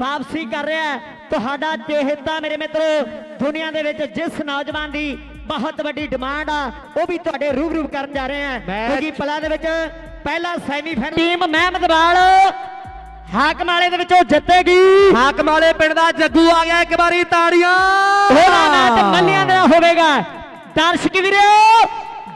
ਵਾਪਸੀ ਕਰ ਰਿਹਾ ਹੈ? ਤੁਹਾਡਾ ਚੇਹਤਾ ਮੇਰੇ ਮਿੱਤਰੋ ਦੁਨੀਆ ਦੇ ਵਿੱਚ ਜਿਸ ਨੌਜਵਾਨ ਦੀ ਬਹੁਤ ਵੱਡੀ ਡਿਮਾਂਡ ਆ ਉਹ ਵੀ ਤੁਹਾਡੇ ਰੂਬਰੂ ਕਰਨ ਜਾ ਰਹੇ ਆ। ਕਿਉਂਕਿ ਪਲਾ ਦੇ ਵਿੱਚ ਪਹਿਲਾ ਸੈਮੀਫਾਈਨਲ ਟੀਮ ਮਹਿਮਦਵਾਲ ਹਾਕਮ ਵਾਲੇ ਦੇ ਵਿੱਚੋਂ ਜਿੱਤੇਗੀ। ਹਾਕਮ ਵਾਲੇ ਪਿੰਡ ਦਾ ਜੱਗੂ ਆ ਗਿਆ ਇੱਕ ਵਾਰੀ ਤਾੜੀਆਂ। ਉਹਦਾ ਮੈਚ ਮੱਲਿਆਂ ਦਾ ਹੋਵੇਗਾ। ਦਰਸ਼ਕ ਵੀਰੋ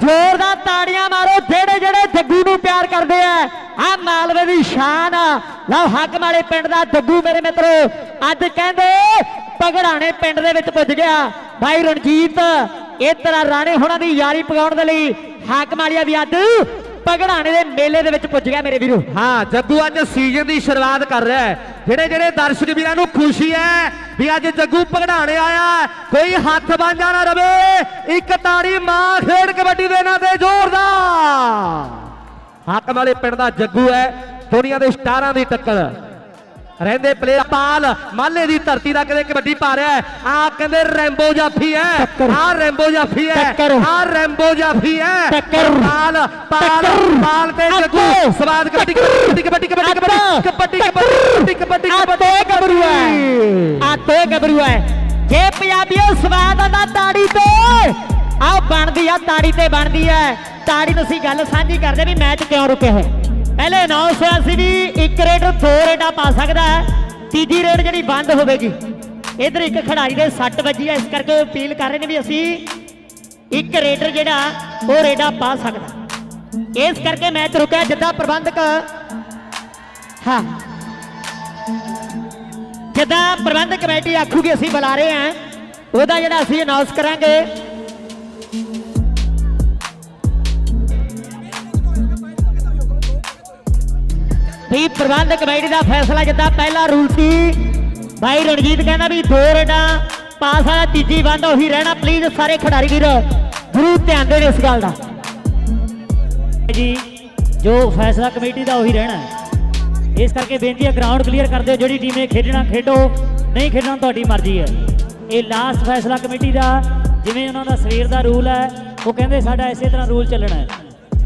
ਜ਼ੋਰਦਾਰ ਤਾੜੀਆਂ ਮਾਰੋ ਜਿਹੜੇ ਜਿਹੜੇ ਜੱਗੂ ਨੂੰ ਪਿਆਰ ਕਰਦੇ ਆ। ਆ ਮਾਲਵੇ ਦੀ ਸ਼ਾਨ ਆ। ਲਓ, ਹਾਕਮ ਵਾਲੇ ਪਿੰਡ ਦਾ ਜੱਗੂ ਮੇਰੇ ਮਿੱਤਰੋ। ਅੱਜ ਕਹਿੰਦੇ ਪਗੜਾਣੇ ਪਿੰਡ ਦੇ ਵਿੱਚ ਪੁੱਜ ਗਿਆ ਭਾਈ ਰਣਜੀਤ। ਇਹ ਤਰ੍ਹਾਂ ਰਾਣੇ ਹੋਣਾ ਦੀ ਯਾਰੀ ਪਗਾਉਣ ਦੇ ਲਈ ਹਾਕਮ ਵਾਲਿਆ ਵੀ ਅੱਜ ਪਗੜਾਣੇ ਦੇ ਮੇਲੇ ਦੇ ਵਿੱਚ ਪੁੱਜ ਗਿਆ ਮੇਰੇ ਵੀਰੋ। ਹਾਂ ਜੱਗੂ ਅੱਜ ਸੀਜ਼ਨ ਦੀ ਸ਼ੁਰੂਆਤ ਕਰ ਰਿਹਾ ਹੈ। ਜਿਹੜੇ ਜਿਹੜੇ ਦਰਸ਼ਕ ਵੀਰਾਂ ਨੂੰ ਖੁਸ਼ੀ ਹੈ ਵੀ ਅੱਜ ਜੱਗੂ ਭਗੜਾਣੇ ਆਇਆ ਕੋਈ ਹੱਥ ਬਾਂਝਾ ਨਾ ਰਵੇ, ਇੱਕ ਤਾੜੀ ਮਾਂ ਖੇਡ ਕਬੱਡੀ ਦੇ ਨਾਂ ਤੇ ਜ਼ੋਰਦਾਰ। ਹਾਕਮ ਵਾਲੇ ਪਿੰਡ ਦਾ ਜੱਗੂ ਹੈ ਦੁਨੀਆ ਦੇ ਸਟਾਰਾਂ ਦੀ ਟੱਕਰ। ਰਹਿੰਦੇ ਪਲੇਅਰ ਪਾਲ ਮਾਲੇ ਦੀ ਧਰਤੀ ਦਾ ਕਦੇ ਕਬੱਡੀ ਪਾ ਰਿਹਾ ਆ ਕਹਿੰਦੇ ਰੈਂਬੋ ਜਾਫੀ ਹੈ। ਆ ਰੈਂਬੋ ਜਾਫੀ ਹੈ। ਆ ਰੈਂਬੋ ਜਾਫੀ ਹੈ। ਪਾਲ ਪਾਲ। ਪਾਲ ਤੇ ਜੱਗੂ। ਸਵਾਦ ਕਬੱਡੀ ਕਬੱਡੀ ਕਬੱਡੀ ਕਬੱਡੀ ਕਬੱਡੀ ਕਬੱਡੀ ਕਬੱਡੀ ਕਬੱਡੀ ਗੱਭਰੂ ਹੈ। ਆ ਤੇ ਗੱਭਰੂ ਹੈ। ਜੇ ਪੰਜਾਬੀਓ ਸਵਾਦ ਆਂਦਾ ਤਾੜੀ ਤੇ ਆ ਬਣਦੀ ਆ, ਤਾੜੀ ਤੇ ਬਣਦੀ ਹੈ ਤਾੜੀ ਤੁਸੀਂ ਗੱਲ ਸਾਂਝੀ ਕਰਦੇ ਵੀ ਮੈਚ ਕਿਉਂ ਰੁਕਿਆ ਹੈ ਪਹਿਲੇ ਅਨਾਉਂਸ ਹੋਇਆ ਸੀ ਵੀ ਇੱਕ ਰੇਡ ਦੋ ਰੇਡਾਂ ਪਾ ਸਕਦਾ ਹੈ। ਤੀਜੀ ਰੇਡ ਜਿਹੜੀ ਬੰਦ ਹੋਵੇਗੀ। ਇਧਰ ਇੱਕ ਖਿਡਾਰੀ ਦੇ ਸੱਟ ਵੱਜੀ ਹੈ ਇਸ ਕਰਕੇ ਉਹ ਅਪੀਲ ਕਰ ਰਹੇ ਨੇ ਵੀ ਅਸੀਂ ਇੱਕ ਰੇਡਰ ਜਿਹੜਾ, ਉਹ ਰੇਡਾ ਪਾ ਸਕਦਾ। ਇਸ ਕਰਕੇ ਮੈਚ ਰੁਕਿਆ ਜਿੱਦਾਂ ਪ੍ਰਬੰਧਕ। ਹਾਂ। ਜਿੱਦਾਂ ਪ੍ਰਬੰਧਕ ਕਮੇਟੀ ਆਖੂਗੀ, ਅਸੀਂ ਬੁਲਾ ਰਹੇ ਹਾਂ। ਉਹਦਾ ਜਿਹੜਾ ਅਸੀਂ ਅਨਾਉਂਸ ਕਰਾਂਗੇ। ਵੀ ਪ੍ਰਬੰਧਕ ਕਮੇਟੀ ਦਾ ਫੈਸਲਾ ਜਿੱਦਾਂ ਪਹਿਲਾ ਰੂਲ ਸੀ। ਭਾਈ ਰਣਜੀਤ ਕਹਿੰਦਾ ਵੀ ਦੋ ਰੇਡਾਂ ਪਾਸ ਆ ਤੀਜੀ ਬੰਦ ਉਹੀ ਰਹਿਣਾ ਪਲੀਜ਼ ਸਾਰੇ ਖਿਡਾਰੀ ਵੀਰ, ਜ਼ਰੂਰ ਧਿਆਨ ਦੇਣ ਇਸ ਗੱਲ ਦਾ। ਜੀ, ਜੋ ਫੈਸਲਾ ਕਮੇਟੀ ਦਾ ਉਹੀ ਰਹਿਣਾ ਹੈ। ਇਸ ਕਰਕੇ ਬੇਨਤੀ ਹੈ ਗਰਾਊਂਡ ਕਲੀਅਰ ਕਰ ਦਿਓ, ਜਿਹੜੀ ਟੀਮ ਨੇ ਖੇਡਣਾ, ਖੇਡੋ, ਨਹੀਂ ਖੇਡਣਾ ਤੁਹਾਡੀ ਮਰਜ਼ੀ ਹੈ। ਇਹ ਲਾਸਟ ਫੈਸਲਾ ਕਮੇਟੀ ਦਾ, ਜਿਵੇਂ ਉਹਨਾਂ ਦਾ ਸਵੇਰ ਦਾ ਰੂਲ ਹੈ, ਉਹ ਕਹਿੰਦੇ ਸਾਡਾ ਇਸੇ ਤਰ੍ਹਾਂ ਰੂਲ ਚੱਲਣਾ ਹੈ।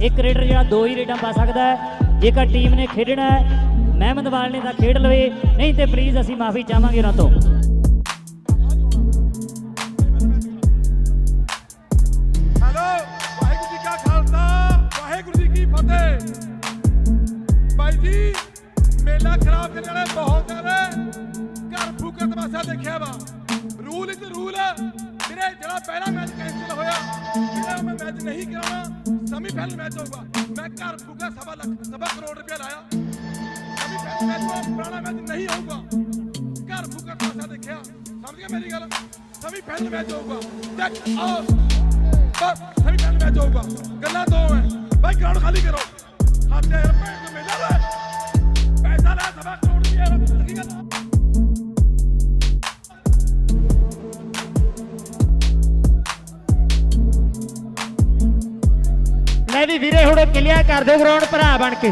ਇੱਕ ਰੇਡਰ ਜਿਹੜਾ ਦੋ ਹੀ ਰੇਡਾਂ ਪਾ ਸਕਦਾ ਹੈ ਜੇਕਰ ਟੀਮ ਨੇ ਖੇਡਣਾ ਹੈ ਮਹਿਮਦਵਾਲ ਨੇ ਤਾਂ ਖੇਡ ਲਵੇ, ਨਹੀਂ ਤੇ ਪਲੀਜ਼ ਅਸੀਂ ਮਾਫੀ ਚਾਹਾਂਗੇ ਉਹਨਾਂ ਤੋਂ। ਹੈਲੋ, ਵਾਹਿਗੁਰੂ ਜੀ ਕਾ ਖਾਲਸਾ, ਵਾਹਿਗੁਰੂ ਜੀ ਕੀ ਫਤਿਹ। ਭਾਈ ਜੀ, ਮੇਲਾ ਖਰਾਬ ਕਰਨ ਵਾਲੇ ਬਹੁਤ ਜ਼ਿਆਦਾ ਘਰ ਫੂਕਣ ਤਮਾਸ਼ਾ ਦੇਖਿਆ ਵਾ। ਰੂਲ ਇਜ਼ ਰੂਲ ਵੀਰੇ, ਜਿਹੜਾ ਪਹਿਲਾ ਮੈਚ ਕੈਂਸਲ ਹੋਇਆ ਜਿਹੜਾ ਮੈਂ ਮੈਚ ਨਹੀਂ ਕਰਾਉਣਾ ਸੈਮੀ ਫਾਈਨਲ ਮੈਚ ਹੋਊਗਾ ਮੈਂ ਘਰ ਫੂਕਾ ਸਵਾ ਲੱਖ ਸਵਾ ਕਰੋੜ ਰੁਪਇਆ ਲਾਇਆ ਸੈਮੀ ਫਾਈਨਲ ਮੈਚ ਹੋਊਗਾ ਪੁਰਾਣਾ ਮੈਚ ਨਹੀਂ ਹੋਊਗਾ ਘਰ ਫੂਕਾ ਤਮਾਸ਼ਾ ਦੇਖਿਆ ਸਮਝ ਗਿਆ ਮੇਰੀ ਗੱਲ ਸੈਮੀ ਫਾਈਨਲ ਮੈਚ ਹੋਊਗਾ ਚੈੱਕ ਆਊਟ ਬਸ ਸਹੀ ਗੱਲ ਮੈਚ ਹੋਊਗਾ ਗੱਲਾਂ ਦੋ ਹੈ ਬਾਈ ਗਰਾਊਂਡ ਖਾਲੀ ਕਰੋ ਖਾਤੇ ਯਾਰ ਭੈਣ ਵੀ ਵੀਰੇ ਹੁਣ ਕਲੀਅਰ ਕਰ ਦਿਓ ਗਰਾਊਂਡ ਭਰਾ ਬਣ ਕੇ।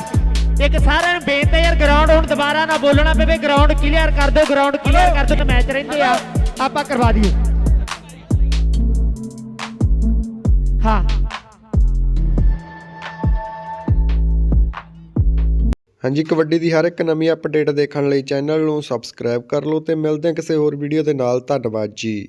ਇੱਕ ਸਾਰਿਆਂ ਨੂੰ ਬੇਨਤੀ ਯਾਰ ਗਰਾਊਂਡ ਹੁਣ ਦੁਬਾਰਾ ਨਾ ਬੋਲਣਾ ਪਵੇ ਗਰਾਊਂਡ ਕਲੀਅਰ ਕਰ ਦਿਓ ਗਰਾਊਂਡ ਕਲੀਅਰ ਕਰ ਦਿਓ ਤੇ ਮੈਚ ਰਹਿੰਦੇ ਆ। ਆਪਾਂ ਕਰਵਾ ਦਈਏ। ਹਾਂ। ਹਾਂਜੀ, ਕਬੱਡੀ ਦੀ ਹਰ ਇੱਕ ਨਵੀਂ ਅਪਡੇਟ ਦੇਖਣ ਲਈ ਚੈਨਲ ਨੂੰ ਸਬਸਕ੍ਰਾਈਬ ਕਰ ਲਓ ਤੇ ਮਿਲਦੇ ਹਾਂ ਕਿਸੇ ਹੋਰ ਵੀਡੀਓ ਦੇ ਨਾਲ। ਧੰਨਵਾਦ ਜੀ।